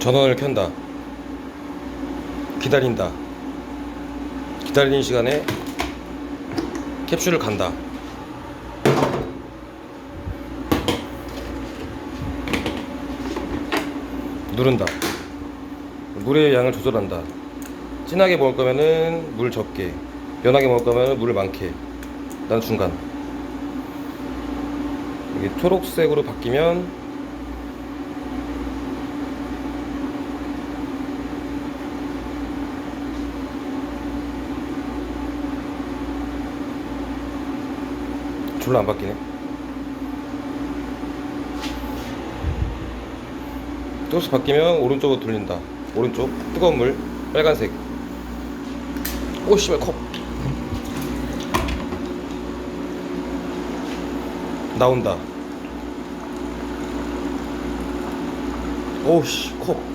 전원을 켠다. 기다린다. 기다리는 시간에 캡슐을 간다. 누른다. 물의 양을 조절한다. 진하게 먹을 거면은 물 적게, 연하게 먹을 거면은 물을 많게. 난 중간. 이게 초록색으로 바뀌면 졸라 안 바뀌네. 또스 바뀌면 오른쪽으로 돌린다. 오른쪽 뜨거운 물 빨간색. 오 씨발 컵. 나온다. 오씨 컵.